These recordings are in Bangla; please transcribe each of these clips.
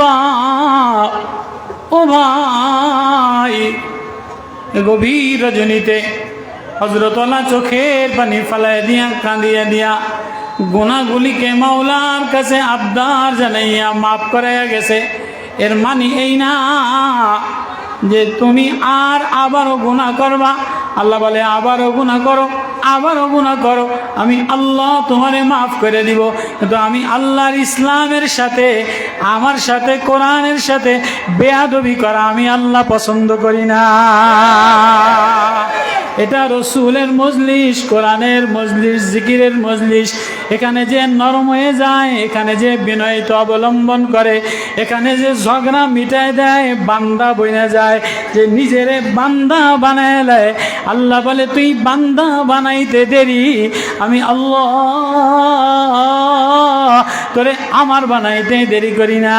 করবা ও ভাই গভীর রজনীতে হজরতলা চোখের পানি ফালায় দিয়া, কাঁদিয়া দিয়া গুণাগুলিকে মাওলার কাছে আবদার জানাইয়া মাফ করাইয়া গেছে। এর মানে এই না যে তুমি আর আবারও গুণা করবা আল্লাহ বলে, আবারও গুণা করো, আবারও গুণা করো। আমি আল্লাহ তোমারে মাফ করে দিব। কিন্তু আমি আল্লাহর ইসলামের সাথে, আমার সাথে, কোরআনের সাথে বেয়াদবি করা আমি আল্লাহ পছন্দ করি না। এটা রসুলের মজলিস, কোরআনের মজলিস, জিকিরের মজলিস। এখানে যে নরম হয়ে যায়, এখানে যে বিনয়িত অবলম্বন করে, এখানে যে ঝগড়া মিটায় দেয়, বান্দা বইনে যায়, যে নিজেরে বান্দা বানায় দেয় আল্লাহ বলে, তুই বান্দা বানাইতে দেরি, আমি আল্লাহ তোরে আমার বানাইতে দেরি করি না।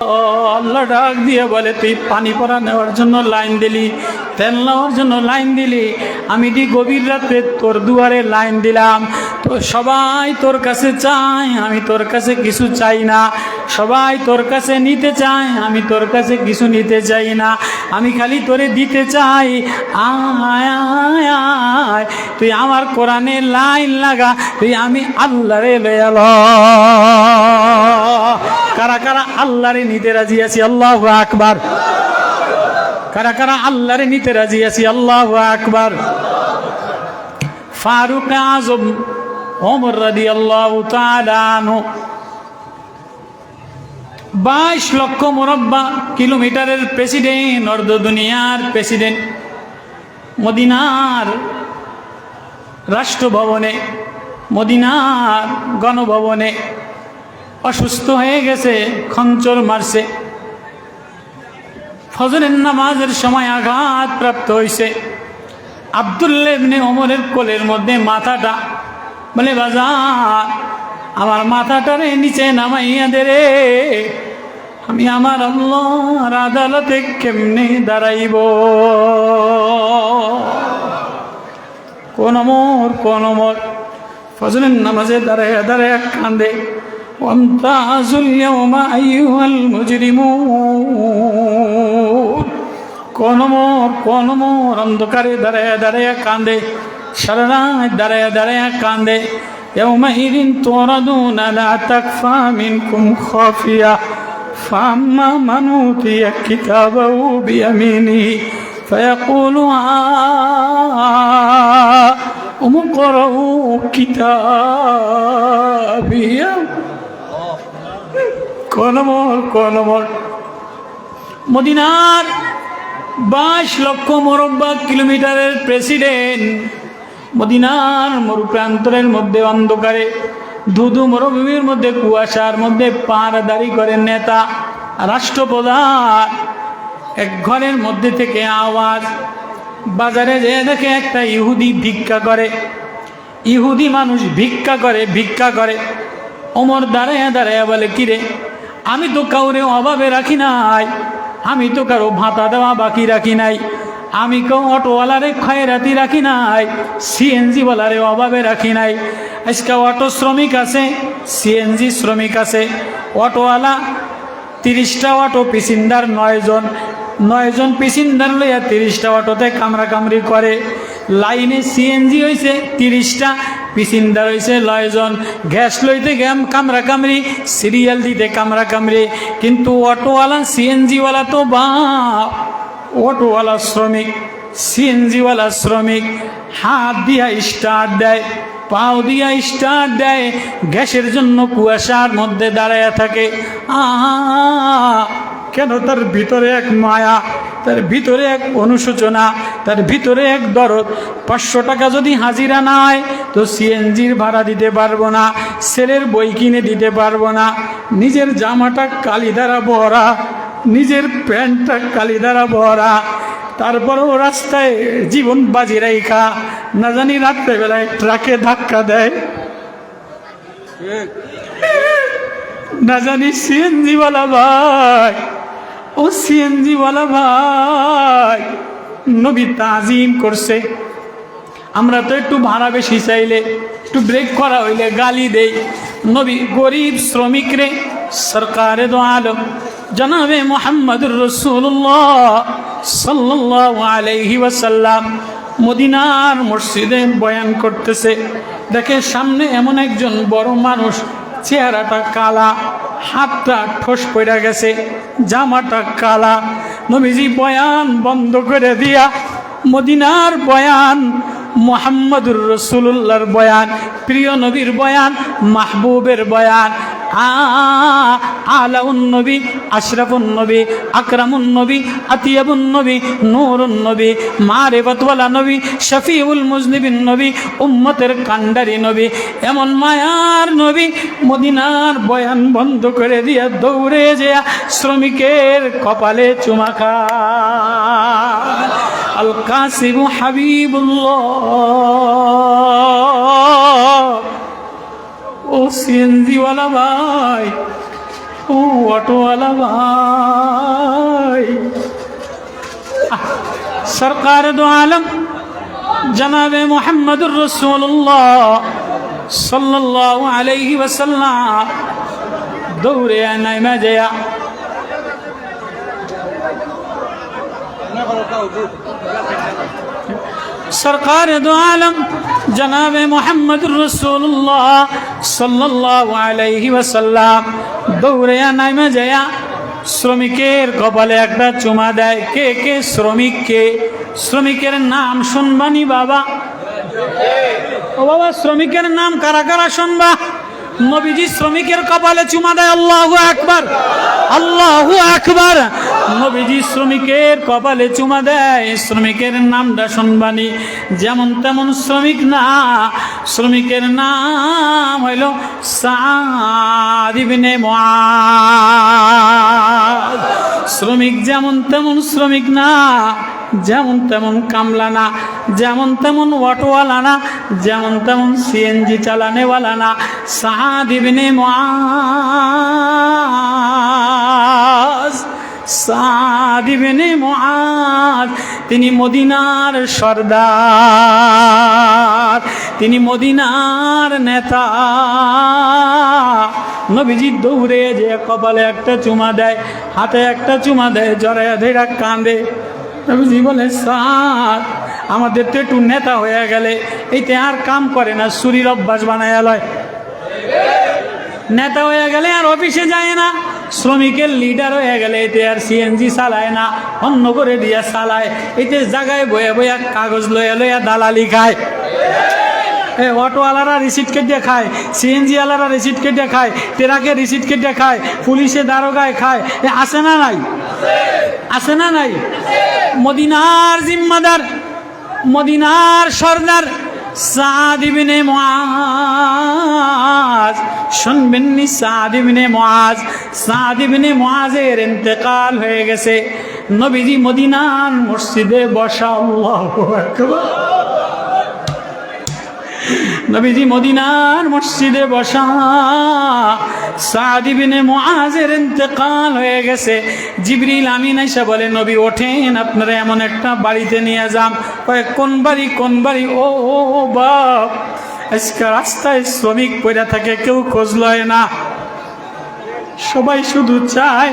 আল্লাহ ডাক দিয়ে বলে, তুই পানি পরা নেওয়ার জন্য লাইন দিলি, তেল নেওয়ার জন্য লাইন দিলি। আমি দি গভীর রাতে তোর দুয়ারে লাইন দিলাম, তো সবাই তোর কাছে চায়, আমি তোর কাছে কিছু চাই না। সবাই তোর কাছে নিতে চায়, আমি তোর কাছে কিছু নিতে চাই না। আমি খালি তোরে দিতে চাই আয়, তুই আমার কোরআনে লাইন লাগা, তুই আমি আল্লাহরে লয়াল। কারা কারা আল্লাহরে নিতে রাজি আছি? আল্লাহ আকবার। কারা কারা আল্লাহরে নিতে রাজি আছি? আল্লাহ আকবার। ফারুক আজম, ওমর রাদি আল্লাহ বাইশ লক্ষ মোরব্বা কিলোমিটারের প্রেসিডেন্ট অর্ধ দুনিয়ার প্রেসিডেন্ট। মদিনার রাষ্ট্রভবনে, মদিনার গণভবনে অসুস্থ হয়ে গেছে, খঞ্চর মারছে। ফজরের নামাজের সময় আঘাত প্রাপ্ত হয়েছে আবদুল্লেবনে ওমরের কোলের মধ্যে মাথাটা বলে, বাজার, আমার মাথাটারে নিচে নামাইয়া দে রে। আমি আমার আল্লাহর আদালতে কেমনে দাঁড়াইব? কোন মোর কোন মোর ফজরের নামাজে দাঁড়াইয়া দাঁড়াইয়া কান্দে وامتازوا اليوم أيها المجرمون কোন মোর কোন মোর অন্ধকারে দাঁড়ায় দাঁড়ায় কান্দে সারা রাত দাঁড়ায় দাঁড়ায় কান্দে يومئذ توردون لا تخفى منكم خافية فأما من أوتي كتابه بيمينه فيقول هاؤم اقرءوا كتابيه কলমর কলমর মদিনার বাইশ লক্ষ মরব্বা কিলোমিটারের প্রেসিডেন্ট মদিনার মরুপ্রান্তরের মধ্যে অন্ধকারে, ধুধু মরুভূমির মধ্যে কুয়াশার মধ্যে পাড়াদারি করে নেতা, রাষ্ট্রপ্রধান। এক ঘরের মধ্যে থেকে আওয়াজ, বাজারে যে দেখে একটা ইহুদি ভিক্ষা করে। ইহুদি মানুষ ভিক্ষা করে ভিক্ষা করে। ওমর দাঁড়াইয়া দাঁড়াইয়া বলে, কিরে আমি তো কাউরে অভাবে রাখি নাই। আমি তো কারও ভাতা দেওয়া বাকি রাখি নাই। আমি কেউ অটোওয়ালারে খয়রাতি রাখি নাই। সিএনজি ওয়ালারে অভাবে রাখি নাই। আজকে অটো শ্রমিক আছে, সিএনজি শ্রমিক আছে। অটোওয়ালা তিরিশটা অটো পিসিন্দার নয়জন নয়জন পিসিন্দার লইয়া তিরিশটা অটোতে কামড়া কামড়ি করে। লাইনে সিএনজি হয়েছে তিরিশটা পিসিন্দার হয়েছে লয়জন। গ্যাস লইতে গেম কামরা কামড়ি সিরিয়াল দিতে কামরা কামড়ি কিন্তু অটোওয়ালা, সিএনজিওয়ালা তো বা অটোওয়ালা শ্রমিক, সিএনজিওয়ালা শ্রমিক। হাত দিয়া স্টার্ট দেয়, পাও দিয়া স্টার্ট দেয়। গ্যাসের জন্য কুয়াশার মধ্যে দাঁড়ায় থাকে। আহা! কেন তার ভিতরে এক মায়া তার ভিতরে এক অনুশোচনা তার ভিতরে এক দরদ? পাঁচশো টাকা যদি হাজিরা না হয় তো সিএনজির ভাড়া দিতে পারব না ছেলের বই কিনে দিতে পারব না। নিজের জামাটা কালি দ্বারা ভরা নিজের প্যান্টটা কালি দ্বারা ভরা তারপরেও রাস্তায় জীবন বাজি রাইখা না জানি রাত্রেবেলায় ট্রাকে ধাক্কা দেয়। না জানি সিএনজি वाला ভাই। ও সিএনজি वाला ভাই, নবী তাজিম করছে। আমরা তো একটু ভাড়া বেশি চাইলে, একটু ব্রেক করা হইলে গালি দেই। নবী গরিব শ্রমিক রে, সরকারে দো আলম। জনাবে মোহাম্মদুর রসুল্লাহ সাল্লাহ আলাইহি ওয়াসাল্লাম মদিনার মসজিদে বয়ান করতেছে। দেখে সামনে এমন একজন বড় মানুষ, চেহারাটা কালা। হাতটা ঠোস পড়ে গেছে, জামাটা কালা। নবীজি বয়ান বন্ধ করে দিয়া, মদিনার বয়ান, মোহাম্মদুর রসুল্লাহর বয়ান, প্রিয় নবীর বয়ান, মাহবুবের বয়ান আলাউন নবী আশরাফুন নবী আকরামুন নবী আতিয়াবুন নবী শফিউল মুজনিবিন নবী উম্মতের কান্ডারি নবী এমন মায়ার নবী মদিনার বয়ান বন্ধ করে দিয়া দৌড়ে যেয়া শ্রমিকের কপালে চুমা খা। আল কাসিম হাবিবুল্লাহ। ও সিএনজিওয়ালা ভাই, ও অটোওয়ালা ভাই। সরকার দো আলম, জনাবে মোহাম্মদুর রসুল্লাহ সাল্লাহ আলহি ওসাল্লাম দৌড়ে নাইমা জয়া সরকার দো আলম, জনাবে মোহাম্মদুর রসুল্লাহ শ্রমিকের কপালে একটা চুমা দেয়, কে কে, শ্রমিক কে? শ্রমিকের নাম শুনবানি বাবা? ও বাবা, শ্রমিকের নাম কারা কারা শুনবা? নবীজি শ্রমিকের কপালে চুমা দেয়, আল্লাহু আকবার আল্লাহু আকবার। নবীজি শ্রমিকের কপালে চুমা দেয়, শ্রমিকের নামটা শুনবানি। যেমন তেমন শ্রমিক না, শ্রমিকের নাম হইল সাদিবিনে শ্রমিক যেমন তেমন শ্রমিক না যেমন তেমন কামলা না যেমন তেমন অটোওয়ালা না যেমন তেমন সিএনজি চালানেওয়ালা না মুআজ সাদিবিনে মুআজ, তিনি মদিনার সর্দার, তিনি মদিনার নেতা। নবীজি দৌড়ে যে কপালে একটা চুমা দেয়, হাতে একটা চুমা দেয় জড়াইয়া ধরে কাঁদে। নবীজি বলে আমাদের তো একটু নেতা হয়ে গেলে এইতে আর কাম করে না, সুরির অভ্যাস বানায় নেতা হয়ে গেলে আর অফিসে যায় না, শ্রমিকের লিডার হয়ে গেলে এতে আর সিএনজি চালায় না, অন্য করে দিয়া চালায়। এতে জায়গায় বয়ে বইয়া কাগজ লয়ে লইয়া দালালি খায়। এ, অটোওয়ালারা রিসিট কেটে খায় সিএনজি ওয়ালারা রিসিট কেটে খায়, ট্রাকে রিসিট কেটে খায়, পুলিশে দারোগায় খায় আছে না নাই? আছে না নাই? মদিনার জিম্মাদার, মদিনার সর্দার সাদিবিনে মুআজ শুনবেননি সাদিবিনে মুআজ সাদিবিনে মুআজের ইন্তেকাল হয়ে গেছে। নবীজি মদিনার মসজিদে বসা, আল্লাহু নবীজি মদিনার মসজিদে বসা। সাদিবিনে মুআজের ইন্তেকাল হয়ে গেছে। জিবরিল আমিন এসে বলে, নবী, ওঠেন, আপনারা এমন একটা বাড়িতে নিয়ে যান। কোন বাড়ি কোন বাড়ি? ও ও বাপ, আজকে রাস্তায় শ্রমিক পড়ে থাকে, কেউ খোঁজ লয় না। সবাই শুধু চায়,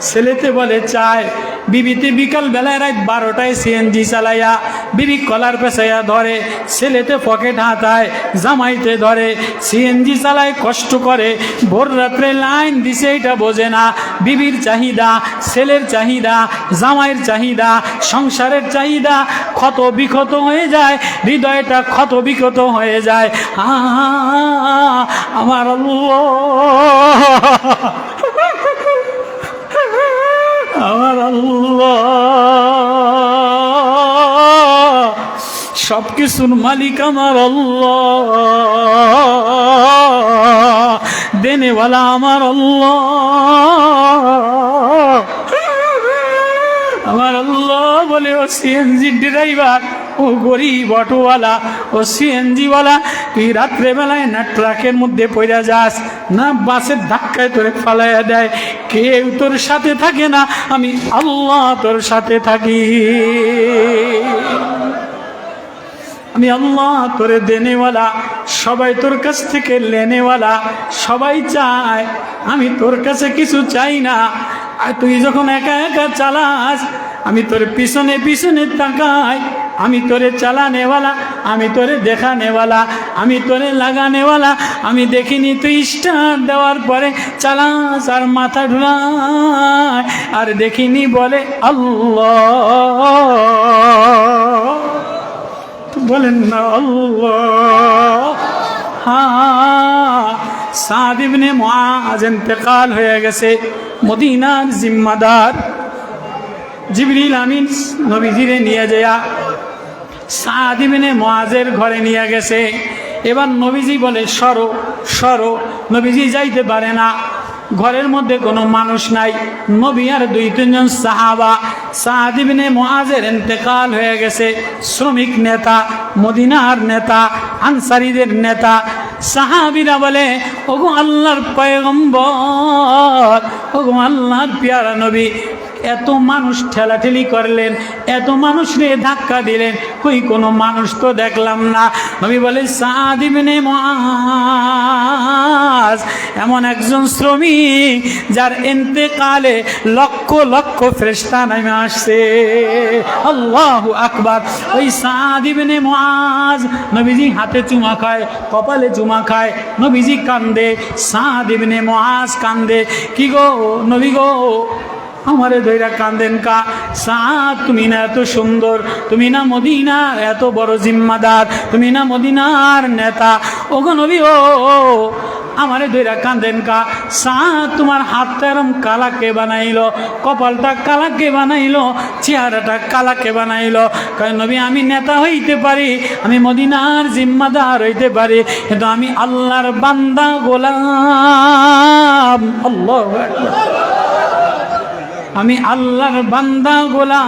ছেলেতে বলে, চায়। বিবিতে বিকাল বেলায় রাত বারোটায় সিএনজি চালাইয়া বিবি কলার পেঁচাইয়া ধরে, ছেলেতে পকেট হাতায়, জামাইতে ধরে, সিএনজি চালায় কষ্ট করে, ভোর রাত্রে লাইন দিছে, এটা বোঝে না। বিবির চাহিদা, ছেলের চাহিদা, জামাইয়ের চাহিদা, সংসারের চাহিদা ক্ষত বিক্ষত হয়ে যায়, হৃদয়টা ক্ষত বিক্ষত হয়ে যায়। আমার সব কিছুর মালিক আমার আল্লাহ। দেনেওয়ালা আমার আল্লাহ। আমার আল্লাহ বলে ও সিএনজি ড্রাইভার। ও গরিব অটোওয়ালা ও সিএনজিওয়ালা, তুই রাত্রেবেলায় না ট্রাকের মধ্যে পড়ে যাস, না বাসের ধাক্কায় তোরে ফালাইয়া দেয়। কেউ তোর সাথে থাকে না, আমি আল্লাহ তোর সাথে থাকি। আমি আল্লাহ তোরে দেনেওয়ালা, সবাই তোর কাছ থেকে লেনেওয়ালা, সবাই চায়, আমি তোর কাছে কিছু চাই না। আর তুই যখন একা একা চালাস, আমি তোর পিছনে পিছনে তাকাই আমি তোরে চালানেওয়ালা, আমি তোরে দেখানেওয়ালা, আমি তোরে লাগানেওয়ালা, আমি দেখিনি তুই স্টার দেওয়ার পরে চালাস আর মাথা ঢুলায়, আর দেখিনি বলে আল্লাহ। বলেন না আল্লাহ। হ্যাঁ সাদ ইবনে মুআজ ইন্তেকাল হয়ে গেছে, মদিনার জিম্মাদার। জিবরিল আমিন নবীজিরে নিয়ে যায়া সাদ ইবনে মুআজের ঘরে নিয়ে গেছে। এবার নবীজি বলে, সরো সরো, নবীজি যাইতে পারে না। ঘরের মধ্যে কোনো মানুষ নাই। নবী আর দুই, তিনজন সাহাবা। সাহাদিবিনে মহাজের ইন্তেকাল হয়ে গেছে। শ্রমিক নেতা, মদিনার নেতা, আনসারিদের নেতা। সাহাবিরা বলে, ওগো আল্লাহর পয়গম্বর, ওগো আল্লাহর পেয়ারা নবী এত মানুষ ঠেলাঠেলি করলেন, এত মানুষ রে ধাক্কা দিলেন, কই কোনো মানুষ তো দেখলাম না। নবী বলে সাদিবনে মাস এমন একজন শ্রমিক যার এতেকালে লক্ষ লক্ষ ফ্রেস্তা নামে আসছে। আল্লাহ আকবার। ওই সাদিবনে মাস নবীজি হাতে চুমা খায়, কপালে চুমা খায়, নবীজি কান্দে সাদিবনে মাস কান্দে, কি গো নবী গো? আমারে ধৈরা কান্দেন কা? সাত, তুমি না এত সুন্দর, তুমি না মদিনার এত বড় জিম্মাদার, তুমি না মদিনার নেতা। ওগো নবী, ও, আমারে ধৈরা কান্দেন কা? সাত, তোমার হাতটা এরম কালাকে বানাইলো? কপালটা কালাকে বানাইলো? চেহারাটা কালাকে বানাইলো? কারণ নবী, আমি নেতা হইতে পারি, আমি মদিনার জিম্মাদার হইতে পারি, কিন্তু আমি আল্লাহর বান্দা গোলাম। আল্লাহ আমি আল্লাহর বান্দা গোলাপ।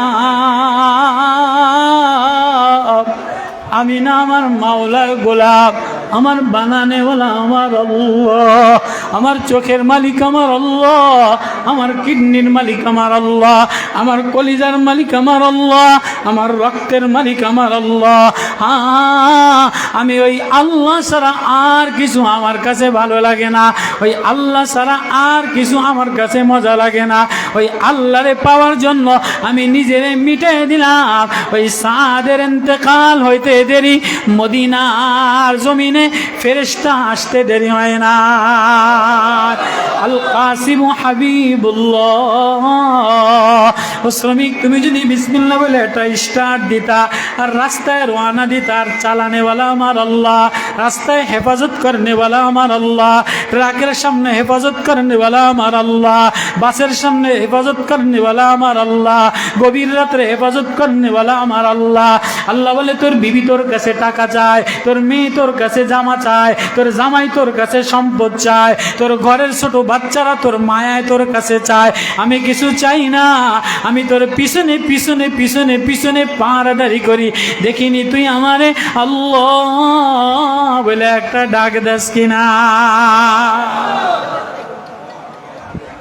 আমি না আমার মাওলার গোলাপ। আমার বানানেওয়ালা আমার আল্লাহ। আমার চোখের মালিক আমার আল্লাহ। আমার কিডনির মালিক আমার আল্লাহ। আমার কলিজার মালিক আমার আল্লাহ। আমার রক্তের মালিক আমার আল্লাহ। হ্যাঁ আমি ওই আল্লাহ ছাড়া আর কিছু আমার কাছে ভালো লাগে না। ওই আল্লাহ ছাড়া আর কিছু আমার কাছে মজা লাগে না। ওই আল্লাহরে পাওয়ার জন্য আমি নিজেরে মিটাই দিলাম। ওই সাদের এতেকাল হইতে দেরি। মদিনার জমিনে ফেরেস্তা আসতে দেরি হয় না। আল কাসিম হাবিবুল্লাহ। ও শ্রমিক, তুমি যদি বিসমিল্লা বলে একটা স্টার্ট দিতা, আর রাস্তায় রোয়ানা দিতা, আর চালানেওয়ালা আমার আল্লাহ, রাস্তায় হেফাজত করনেওয়ালা আমার আল্লাহ, ট্রাকের সামনে হেফাজত করনেওয়ালা আমার আল্লাহ, বাসের সামনে হেফাজত করনেওয়ালা আমার আল্লাহ, গভীর রাত্রে হেফাজত করনেওয়ালা আমার আল্লাহ। আল্লাহ বলে, তোর বিবি তোর কাছে টাকা চায়, তোর মেয়ে তোর কাছে জামা চায়, তোর জামাই তোর কাছে সম্পদ চায়, তোর ঘরের ছোট বাচ্চারা তোর মায়ায় তোর কাছে চায়। আমি কিছু চাই না, আমি তোর পিছনে পিছনে পিছনে পিছনে পাড়াদারি করি। দেখিনি তুই আমারে, আল্লাহ বলে একটা ডাক দাস কিনা।